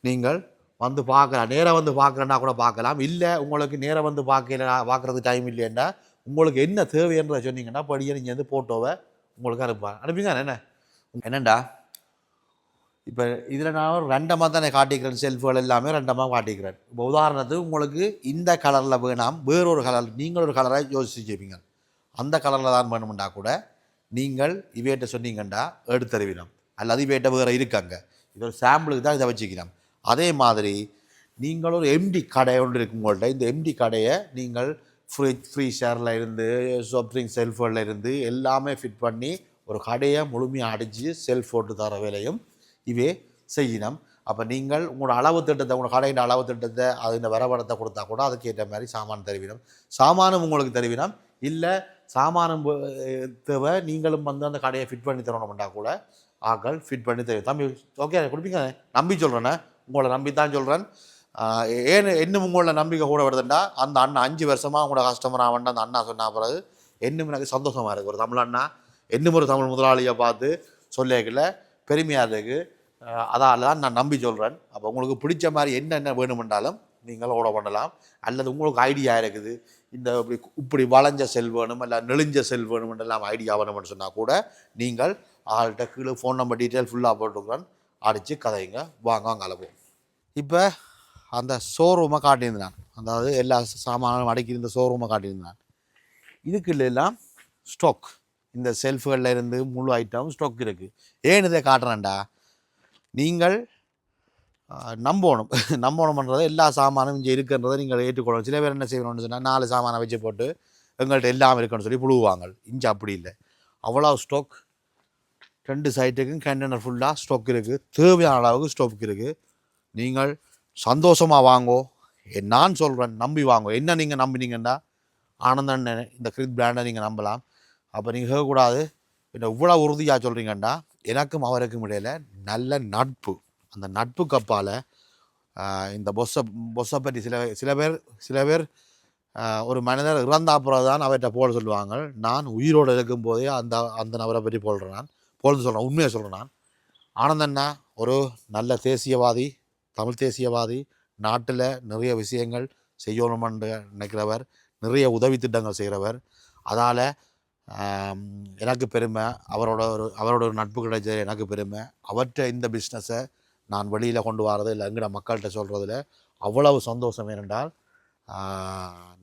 நீங்கள் வந்து பார்க்கலாம் நேராக வந்து பார்க்குறேன்னா கூட பார்க்கலாம். இல்லை உங்களுக்கு நேராக வந்து பார்க்கல பார்க்குறது டைம் இல்லைன்னா உங்களுக்கு என்ன தேவைன்றதை சொன்னீங்கன்னா படியே நீங்கள் வந்து ஃபோட்டோவை உங்களுக்கு அனுப்புவாங்க. அனுப்பிங்க என்ன? என்னண்டா? இப்போ இதில் நான் ரெண்டமாக தானே காட்டிக்கிறேன் செல்ஃபுகள் எல்லாமே ரெண்டமாக காட்டிக்கிறேன். இப்போ உதாரணத்துக்கு உங்களுக்கு இந்த கலரில் வேணாம் வேறொரு கலர் நீங்கள் ஒரு கலரை யோசிச்சு வைப்பீங்க அந்த கலரில் தான் வேணுமெண்டா கூட நீங்கள் இவையிட்ட சொன்னீங்கண்டா எடுத்தருவினோம் அல்லது இவையிட்ட வேறு இருக்காங்க. இது ஒரு சாம்பிளுக்கு தான் இதை வச்சுக்கிறோம். அதே மாதிரி நீங்கள் ஒரு எம்டி கடை ஒன்று இருக்கு உங்கள்கிட்ட இந்த எம்டி கடையை நீங்கள் ஃப்ரிட்ஜ் ஃப்ரீசரில் இருந்து சாஃப்ட்ரிங் செல்ஃபோனில் இருந்து எல்லாமே ஃபிட் பண்ணி ஒரு கடையை முழுமையாக அடித்து செல்ஃப் போட்டு தர வேலையும் இவே செய்யணும். அப்போ நீங்கள் உங்களோட அளவு திட்டத்தை உங்களோட கடையின் அளவு திட்டத்தை அதில் வரபடத்தை கொடுத்தா கூட அதுக்கேற்ற மாதிரி சாமான் தருவினம் சாமானும் உங்களுக்கு தருவினம் இல்லை சாமானம் தேவை. நீங்களும் வந்து அந்த கடையை ஃபிட் பண்ணி தரணும்னா கூட ஆக்கள் ஃபிட் பண்ணி தருவோம் தம்பி ஓகே கொடுப்பீங்க? நம்பி சொல்கிறேண்ணே உங்களை நம்பி தான் சொல்கிறேன் ஏன் இன்னும் உங்களோட நம்பிக்கை கூட வருதுண்டா? அந்த அண்ணா அஞ்சு வருஷமாக உங்களோட கஸ்டமர் ஆவண்ட அந்த அண்ணா சொன்ன பிறகு இன்னும் எனக்கு சந்தோஷமாக இருக்குது ஒரு தமிழ் அண்ணா இன்னும் ஒரு தமிழ் முதலாளியை பார்த்து சொல்லிக்கல பெருமையாக இருக்குது அதால் தான் நான் நம்பி சொல்கிறேன் அப்போ உங்களுக்கு பிடிச்ச மாதிரி என்னென்ன வேணுமென்றாலும் நீங்கள் ஓட பண்ணலாம். அல்லது உங்களுக்கு ஐடியா இருக்குது. இந்த இப்படி இப்படி வளைஞ்ச செல் வேணும் இல்லை நெளிஞ்ச செல் வேணுமென்றெல்லாம் ஐடியா வேணும்னு சொன்னால் கூட நீங்கள் ஆள்கிட்ட கீழே ஃபோன் நம்பர் டீட்டெயில் ஃபுல்லாக போட்டுக்கிறேன். அடித்து கதைங்க வாங்க வாங்க இப்போ அந்த ஷோரூமை காட்டியிருந்தான் அதாவது எல்லா சாமானும் அடக்கியிருந்த ஷோரூமை காட்டியிருந்தான் இதுக்குள்ள எல்லாம் ஸ்டாக் இந்த செல்ஃபுகளில் இருந்து முழு ஐட்டம் ஸ்டாக் இருக்குது ஏன் இதை காட்டுறேன்டா? நீங்கள் நம்பணும். நம்பணும்ன்றது எல்லா சாமானும் இங்கே இருக்குன்றதை நீங்கள் ஏற்றுக்கொள்ளணும். சில பேர் என்ன செய்யணும்னு சொன்னால் நாலு சாமானை வச்சு போட்டு எங்கள்கிட்ட எல்லாம் இருக்குன்னு சொல்லி புழுவாங்க இங்கே அப்படி இல்லை. அவ்வளோ ஸ்டாக் ரெண்டு சைட்டுக்கும் கண்டெய்னர் ஃபுல்லாக ஸ்டாக் இருக்குது தேவையான அளவுக்கு ஸ்டாக் இருக்குது நீங்கள் சந்தோஷமாக வாங்கோ. நான் சொல்கிறேன் நம்பி வாங்கோ. என்ன நீங்கள் நம்பினீங்கன்னா ஆனந்தன் இந்த கிரித் பிராண்டை நீங்கள் நம்பலாம். அப்போ நீங்கள் கேட்கக்கூடாது. என்ன இவ்வளோ உறுதியாக சொல்கிறீங்கண்டா எனக்கும் அவருக்கும் இடையில நல்ல நட்பு. அந்த நட்பு கப்பால் இந்த பொஸ்ஸை பொஸ்ஸை பற்றி சில சில பேர் சில பேர் ஒரு மனிதர் இறந்தா தான் அவர்கிட்ட போட சொல்லுவாங்க. நான் உயிரோடு இருக்கும்போதே அந்த அந்த நபரை பற்றி போடுறேன். நான் போல்னு சொல்கிறேன் உண்மையை சொல்கிறேன் நான். ஆனந்தண்ணா ஒரு நல்ல தேசியவாதி தமிழ் தேசியவாதி நாட்டில் நிறைய விஷயங்கள் செய்யணுமென்று நினைக்கிறவர் நிறைய உதவி திட்டங்கள் செய்கிறவர் அதால் எனக்கு பெருமை அவரோட ஒரு அவரோட ஒரு நட்பு கிடைச்சது எனக்கு பெருமை. அவற்றை இந்த பிஸ்னஸை நான் வெளியில் கொண்டு வரது இல்லை எங்கட மக்கள்கிட்ட சொல்கிறதுல அவ்வளவு சந்தோஷம் ஏனென்றால்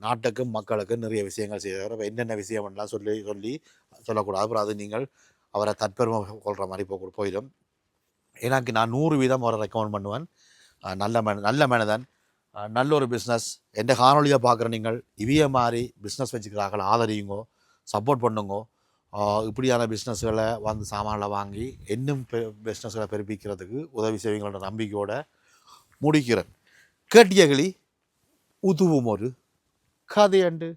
நாட்டுக்கும் மக்களுக்கும் நிறைய விஷயங்கள் செய்கிறவர் என்னென்ன விஷயம் எல்லாம் சொல்லி சொல்லி சொல்லக்கூடாது. அப்புறம் அது நீங்கள் அவரை தற்பெருமை கொள்கிற மாதிரி போ போயிடும். எனக்கு நான் நூறு வீதம் அவரை ரெக்கமெண்ட் பண்ணுவேன். நல்ல மன நல்ல மனிதன். நல்ல ஒரு பிஸ்னஸ் எந்த காணொலியாக பார்க்குற நீங்கள் இவிய மாதிரி பிஸ்னஸ் வச்சுக்கிறார்கள் ஆதரியுங்கோ சப்போர்ட் பண்ணுங்கோ இப்படியான பிஸ்னஸ்களை வந்து சாமான்களை வாங்கி இன்னும் பிஸ்னஸ்களை பெருப்பிக்கிறதுக்கு உதவி செய்வீங்களோட நம்பிக்கையோடு முடிக்கிறேன். கேட்டியகளி உதுவும் ஒரு கதையண்டு